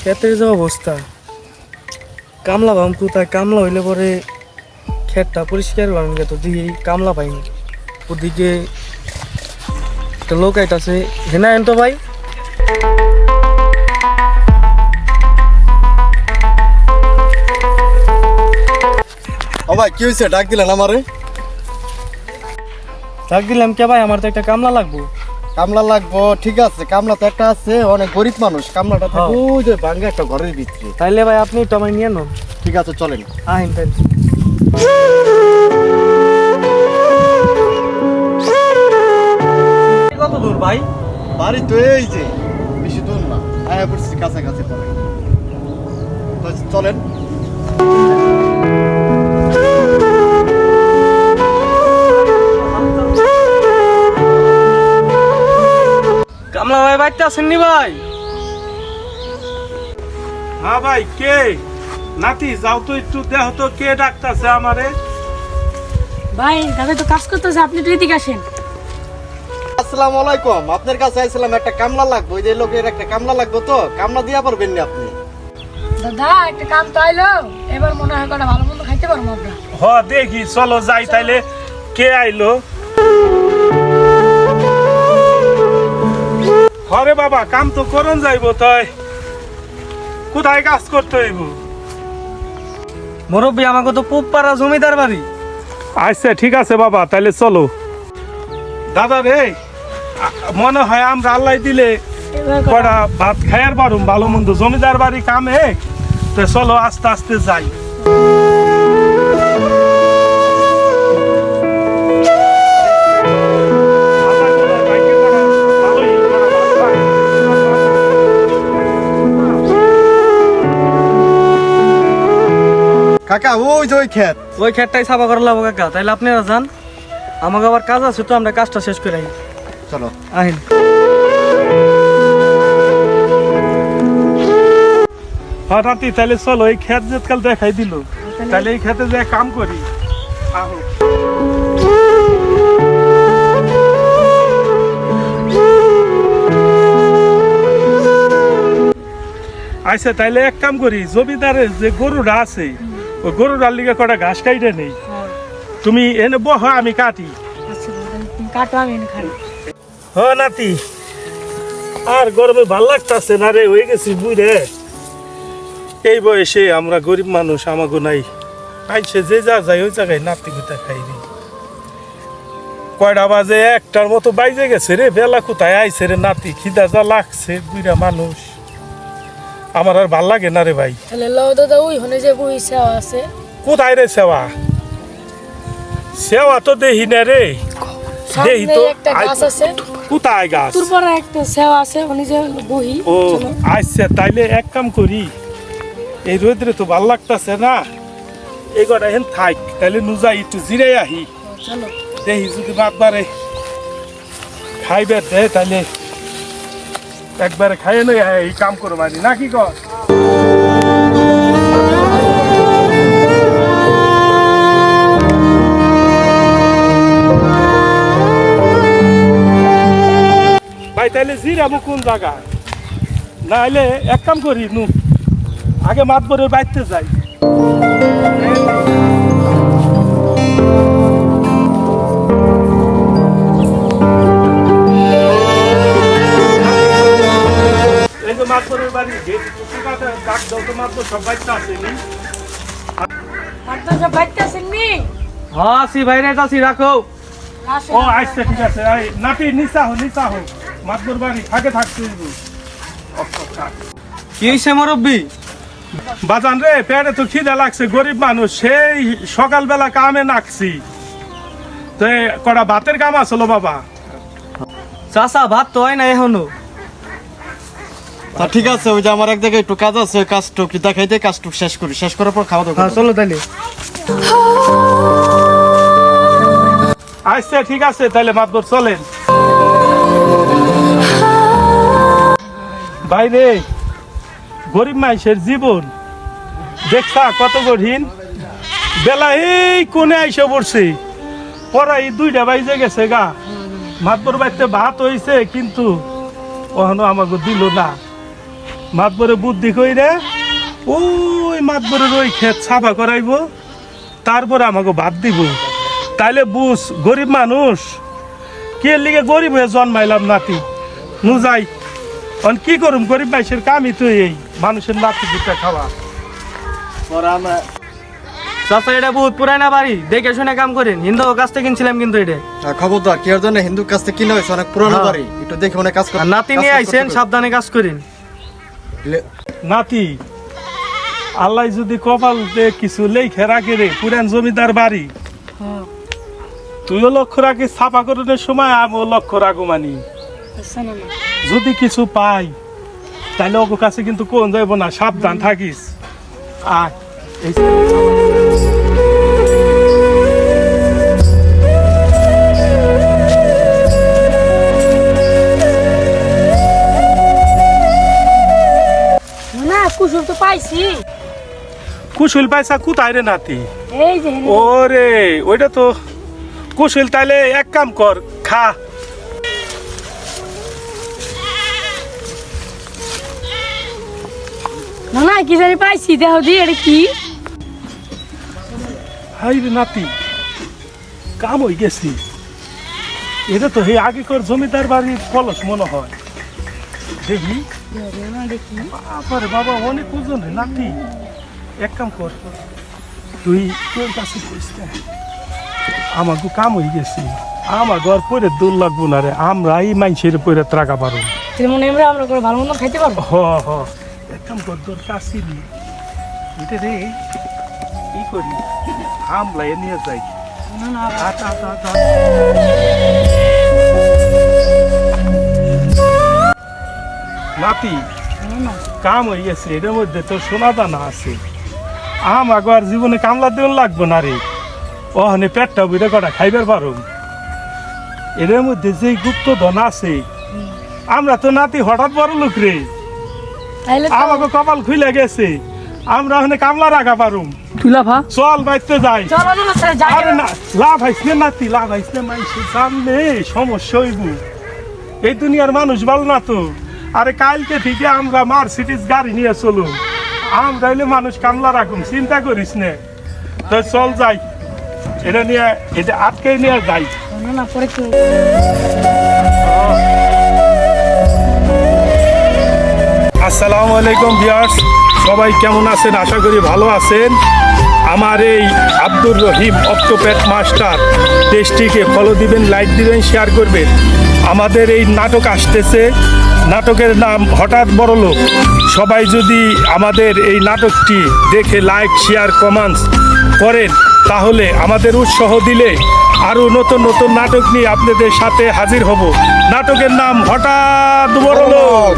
ক্ষেতের যে অবস্থা কামলা বাম কোথায় কামলা হইলে পরে ক্ষেতটা পরিষ্কার বানান গেত দিকে কামলা পাইনি। ওদিকে একটা লোক আইতাছে হেনা এন তো ভাই? ও ভাই কি হয়েছে ডাক দিলেন আমারে? ডাক দিলাম কে ভাই? আমার তো একটা কামলা লাগবো। কামলা লাগবো ঠিক আছে কামলা তো একটা আছে অনেক গরিব মানুষ কামলাটা থাকে হ্যাঁ। ওই যে ভাঙ্গা একটা ঘরের ভিতরে। তাইলে ভাই আপনি আমায় নিয়ে নেন ঠিক আছে চলেন। আহিন তাইলে। কত দূর ভাই? বাড়ি তো এই যে বেশি দূর না আয়া পড়ছি কাছাকাছি পড়ে তো চলেন। কামলা ভাই বাড়িতে আসেননি ভাই? হ্যাঁ ভাই কে? নাতি যাও তো একটু দেহ তো কে ডাকতেছে আমারে? ভাই দাদা তো কাজ করতেছে আপনি তো এদিকে আসেন। আসসালামু আলাইকুম। আপনার কাছে আইছিলাম একটা কামলা লাগবে ওই যে লোকের একটা কামলা লাগবে তো কামলা দিয়া পারবেন না আপনি। দাদা একটা কাম তো আইলো এবার মনে হয় কটা ভালো মন্দ খাইতে পারব আমরা। হ দেখি চলো যাই তাইলে। কে আইলো? হরে বাবা কাম তো করন যাইব তাই। কোথায় কাজ করতে হইব? মুরব্বী আমাকে তো পুব পাড়া জমিদার বাড়ি। আচ্ছা ঠিক আছে বাবা তাইলে চলো। দাদা রে মনে হয় আমরা আল্লাহ দিলে কটা ভাত খায়ার পারুম ভালো মন্দ। জমিদার বাড়ি কামে তো চলো আস্তে আস্তে যাই। কাকা ওই যে ওই ক্ষেত। ওই ক্ষেতটাই সাফা করা লাগবো কাকা তাইলে আপনারা যান। আমাকে আবার কাজ আছে তো আমরা কাজটা শেষ করে আহি চলো। আহিন হঠাৎ তাহলে চলো এই ক্ষেত যে কাল দেখাই দিল। তাহলে এই ক্ষেতে যে কাম করি। আহো। আচ্ছা তাইলে এক কাম করি জমিদারের যে গরুটা আছে ওই গরুটার লিগে কটা ঘাস কাইটে নেই। তুমি এনে বহ আমি কাটি। আচ্ছা কাটো আমি হ নাতি। আর গরমে ভালো লাগতাছে না রে হয়ে গেছি বুড়ে এই বয়সে আমরা গরিব মানুষ আমাগো নাই। আইসে যে যা যায় ওই জায়গায় নাতি গুতা খাইবি কয়টা বাজে একটার মতো বাইজে গেছে রে বেলা কোথায় আইছে রে নাতি খিদা যা লাগছে বুড়া মানুষ। আমার আর ভালো লাগে না রে ভাই। তাহলে লও দাদা ওই হনে যে বই সেওয়া আছে। কোথায় রে সেবা সেবা তো দেহি না রে। দেহি তো একটা গাছ আছে। কোথায় গাছ? তোর পরে একটা সেওয়া আছে যে ও। আচ্ছা তাইলে এক কাম করি। এই রোদ্রে তো ভালো লাগতাছে না। এই কটা হেন থাক তাইলে নুজাই একটু জিরে আহি। দেখি যদি বাদবারে খাইবে দে তাইলে। একবারে খাইয়ে নই এই কাম করো মারি নাকি কর? ভাই জিরাবো কোন জায়গায় না হলে এক কাম করি নু। আগে মাতবরের বাইতে যাই। বাড়ি ডাক দাও তো সব আসেনি সব হ্যাঁ আসি ভাই রে আসি রাখো। ও আসেন। আচ্ছা ঠিক আছে এই নাতি নিচা হো নিচা হো। মাতবর বাড়ি থাকে থাকতে হইব। কি হয়েছে মুরব্বী? বাজান রে পেটে তো খিদে লাগছে গরিব মানুষ সেই সকালবেলা কামে নাকছি। তো কটা ভাতের কাম আসলো বাবা। চাচা ভাত তো হয় না এখনও। তা ঠিক আছে ওই যে আমার এক জায়গায় একটু কাজ আছে ওই কাজটুক দেখাইতে কাজটুক শেষ করি। শেষ করার পর খাওয়া দাওয়া হ্যাঁ। চলো তাইলে। আচ্ছা ঠিক আছে তাহলে মাতবর চলেন। বাইরে গরিব মানুষের জীবন। দেখছা কত কঠিন। বেলা এই কোনে আইসে পড়ছে। পরে এই দুইটা বাইজে গেছে গা। মাতবর বাড়িতে ভাত হইছে কিন্তু ওখানে আমাকে দিল না। মাতবরে বুদ্ধি কইরে ওই মাতবরের ওই ক্ষেত সাফা করাইবো তারপরে আমাকে ভাত দিব। তাইলে বুঝ গরিব মানুষ কে লিগে গরিব হয়ে জন্মাইলাম নাতি? নু যাই অন কি করুম? গরিব মানুষের কামই তো এই মানুষের নাতি দুটা খাওয়া। পরে চাচা এটা বহুত পুরানা বাড়ি দেখে শুনে কাম করেন। হিন্দু কাছ থেকে কিনছিলাম কিন্তু এটা। খবরদার কি জন্য হিন্দুর কাছ থেকে কিনে হয়েছে অনেক পুরনো হ্যাঁ। বাড়ি। একটু দেখে মনে কাজ করতে নাতি নিয়ে আইছেন সাবধানে কাজ করেন। নাতি আল্লাহ যদি কপাল দে কিছু লেখে রাখে রে পুরান জমিদার বাড়ি। হ্যাঁ। তুইও লক্ষ্য রাখি ছাপা করণের সময় আমিও লক্ষ্য রাখো মানি। আচ্ছা যদি কিছু পাই তাহলে ওর কাছে কিন্তু কোন যাইব না সাবধান থাকিস। আয় এই না কুসুম তো পাইছি। কুশল পয়সা কোথায় রে নাতি? এই যে ওরে ওইটা তো কুশল তাইলে এক কাম কর খা। না না কি জানি পাইছি দেহ দি এটা কি? হাই রে নাতি কাম হয়ে গেছি। এটা তো হে আগেকার জমিদার বাড়ির কলস মনে হয়। দেখি। বাবারে বাবা অনেক ওজন রে নাতি। এক কাম কর। তুই তোর কাছে কইস কাম হয়ে গেছি। আমার ঘর পরে দূর লাগবো না রে। আমরা এই মানুষের পরে ত্রাকা পারো তাহলে মনে আমরা আমরা করে ভালো মন্দ খাইতে পারব? হ হ। এক কাম কর তোর কাছে এটা রে কি করি? হামলায় নিয়ে যাই। না না আচ্ছা আচ্ছা আচ্ছা নাতি। না, না কাম হয়ে গেছে এটার মধ্যে তো সোনা দানা আছে আমার আর জীবনে কামলা দেওয়া লাগবো না রে। ওখানে পেটটা বুড়ে কটা খাইবার পারুম। এটার মধ্যে যে গুপ্ত ধন আছে আমরা তো নাতি হঠাৎ বড় লোক রে। আমাকে কপাল খুলে গেছে আমরা ওখানে কামলা রাখা পারুম। চল বাইতে যাই। না না লাভ হাইসনে নাতি লাভ হাইসনে মাইসে জানলে সমস্যা হইব। এই দুনিয়ার মানুষ ভালো না তো। আরে কালকে থেকে আমরা মার্সিডিস গাড়ি নিয়ে চলুন আমরা হইলে মানুষ কামলা রাখুন চিন্তা করিস নে। তো চল যাই। এটা নিয়ে এটা আটকে নিয়ে যাই। না না পরে আসসালামু আলাইকুম ভিউয়ার্স। সবাই কেমন আছেন? আশা করি ভালো আছেন। আমার এই আব্দুর রহিম অক্টোপ্যাট মাস্টার। দেশটিকে ফলো দিবেন লাইক দিবেন শেয়ার করবেন। আমাদের এই নাটক আসতেছে। নাটকের নাম হঠাৎ বড় লোক। সবাই যদি আমাদের এই নাটকটি দেখে লাইক শেয়ার কমেন্টস করেন, তাহলে আমাদের উৎসাহ দিলে আরও নতুন নতুন নাটক নিয়ে আপনাদের সাথে হাজির হব। নাটকের নাম হঠাৎ বড় লোক।